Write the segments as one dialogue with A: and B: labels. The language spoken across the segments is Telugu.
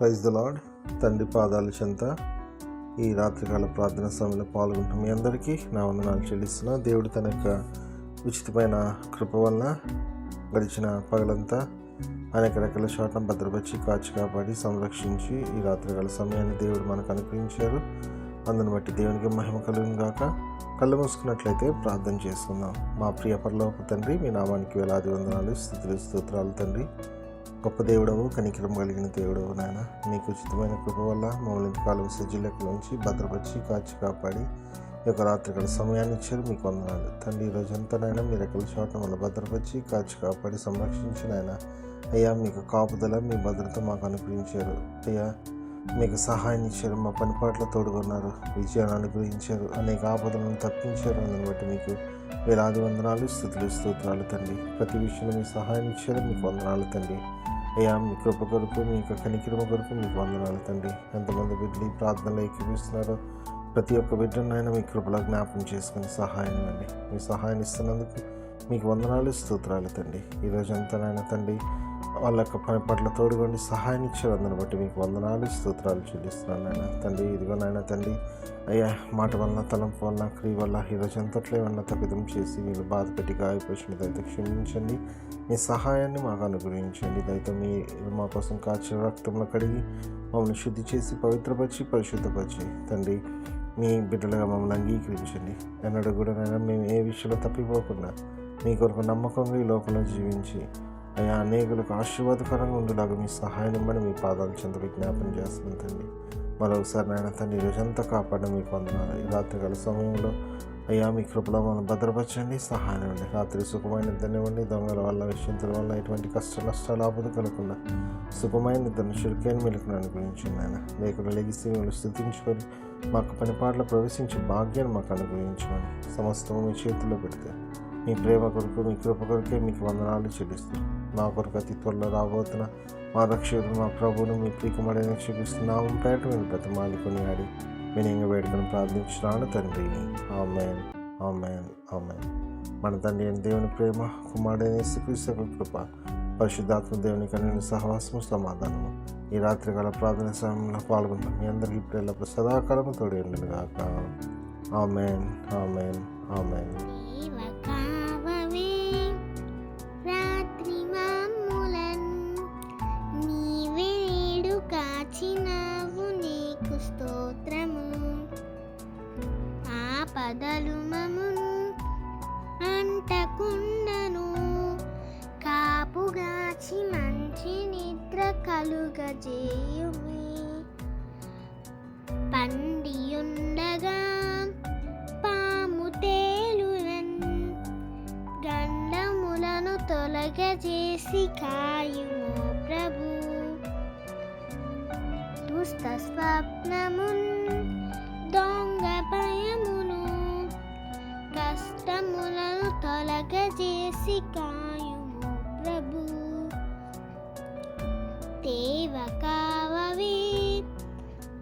A: ప్రైజ్ ద లాడ్ తండ్రి పాదాల చెంత ఈ రాత్రికాల ప్రార్థన సమయంలో పాల్గొంటున్న మీ అందరికీ నా వందనాలు చెల్లిస్తున్నా. దేవుడు తన యొక్క ఉచితమైన కృప వలన గడిచిన పగలంతా అనేక రకాల చోట్ల భద్రపరిచి కాచి కాపాడి సంరక్షించి ఈ రాత్రికాల సమయాన్ని దేవుడు మనకు అనుగ్రహించారు. అందుని బట్టి దేవునికి మహిమ కలుగును గాక. కళ్ళు మూసుకున్నట్లయితే ప్రార్థన చేసుకుందాం. మా ప్రియ పరలోక తండ్రి మీ నామానికి వేలాది వందనాలు స్థుతులు స్తోత్రాలు తండ్రి. గొప్ప దేవుడవు కనికరం కలిగిన దేవుడవు నాయన. మీకు ఉచితమైన కృప వల్ల మమ్మల్ని ఇంతకాలం సజ్జులకులోంచి భద్రపరిచి కాచి కాపాడి ఈ యొక్క రాత్రికాల సమయాన్ని ఇచ్చారు మీకు వందనాలు. తండ్రి ఈ మీరు ఎక్కడ చోట వల్ల భద్రపరిచి కాచి కాపాడి సంరక్షించిన ఆయన అయ్యా మీకు కాపుదల మీ భద్రత మాకు అనుగ్రహించారు. అయ్యా మీకు సహాయం ఇచ్చారు మా పనిపాట్ల తోడుకున్నారు విజయాన్ని అనుగ్రహించారు అనేక ఆపదలను తప్పించారు. అందుని బట్టి మీకు వేలాది వందనాలు స్థుతులు స్తోత్రాలు తండ్రి. ప్రతి విషయంలో మీ సహాయం ఇచ్చారు మీకు వందనాలు తండ్రి. అయ్యా మీ కృప కొరకు మీ యొక్క కనికిరమ కొరకు మీకు వందనాలు తండ్రి. ఎంతమంది బిడ్డలు ఈ ప్రార్థనలో ఎక్కిపిస్తున్నారో ప్రతి ఒక్క బిడ్డను ఆయన మీ కృపలో జ్ఞాపం చేసుకుని సహాయం ఇవ్వండి. మీ సహాయం ఇస్తున్నందుకు మీకు వందనాలు స్తోత్రాలు తండ్రి. ఈరోజు అంతా నాయన తండ్రి వాళ్ళ యొక్క పని పట్ల తోడుగొండి సహాయం ఇచ్చారు అందరిని బట్టి మీకు వందనాలు స్తోత్రాలు చెల్లిస్తున్నాను నాయన. తండ్రి ఇదిగో నాయన తండ్రి అయ్యా మాట వలన తలంపు వలన క్రియ వల్ల ఈరోజు ఎంతట్లే ఏమన్నా తప్పిదం చేసి మీరు బాధ పెట్టి గాయపోసిన దయతో క్షమించండి. మీ సహాయాన్ని మాకు అనుగ్రహించండి. దయతో మీ మా కోసం కాచిన రక్తంలో కడిగి మమ్మల్ని శుద్ధి చేసి పవిత్రపరిచి పరిశుద్ధపరిచి తండ్రి మీ బిడ్డలుగా మమ్మల్ని అంగీకరించండి. ఎన్నడూ కూడా నైనా మేము ఏ విషయంలో తప్పిపోకుండా మీ కొరకు నమ్మకంగా ఈ లోకంలో జీవించి అయ్యా అనేకులకు ఆశీర్వాదకరంగా ఉండేలాగా మీ సహాయం ఇవ్వమని మీ పాదాలు చెంత విజ్ఞాపన చేస్తుంది తండ్రి. మరొకసారి నాయన తండ్రి రోజంతా కాపాడడం మీకు వందనాలు. ఈ రాత్రికాల సమయంలో అయ్యా మీ కృపలో మనం భద్రపరచండి సహాయం ఇవ్వండి. రాత్రి సుఖమైన నిద్రనివ్వండి దొంగల వల్ల విషయంతుల వల్ల ఎటువంటి కష్ట నష్టాలు ఆపద కలగకుండా సుఖమైన నిద్రను చురుకైన మెలుకుని అనుగ్రహించింది ఆయన లేకుండా లెగిసి మిమ్మల్ని స్థుతించుకొని మాకు పనిపాట్ల ప్రవేశించే భాగ్యాన్ని మాకు అనుగ్రహించమని సమస్తము మీ చేతిలో పెడితే మీ ప్రేమ కొరకు మీ కృప కొరకే మీకు వందనాలు చెల్లిస్తాం నా కొరకు అతి త్వరలో రాబోతున్న మా రక్షకుడు మా ప్రభువును మీ ప్రీకమడని క్షిపిస్తున్నాము పేట మీద బ్రతమాలి కొనియాడి వినయంగా వేడుకను ప్రార్థించినాను తండ్రి. ఆమెన్. ఆమెన్. ఆమెన్. మన తండ్రి అయిన దేవుని ప్రేమ కుమారుడైన శ్రీకృష్ణ కృప పరిశుద్ధాత్మ దేవుని కన్నా సహవాసము సమాధానము ఈ రాత్రికాల ప్రార్థన సమయంలో పాల్గొన్న మీ అందరికీ ఇప్పుడు సదాకాలము తోడి ఉండను కాక ఆమెన్. ఆమెన్. ఆమెన్.
B: ఆపదలు మమును అంటకుండను. కాపుగాచి మంచి నిద్ర కలుగజేయుమి. పండియుండగా పాము తేలురన్ గండములను తొలగజేసి కాయుము ప్రభు. దుష్ట స్వప్నమున్ దొంగ భయము కష్టములను తొలగజేసి కాయుము ప్రభు. దేవ కావవే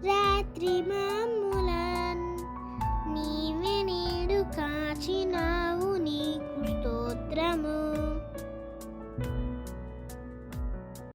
B: రాత్రి మా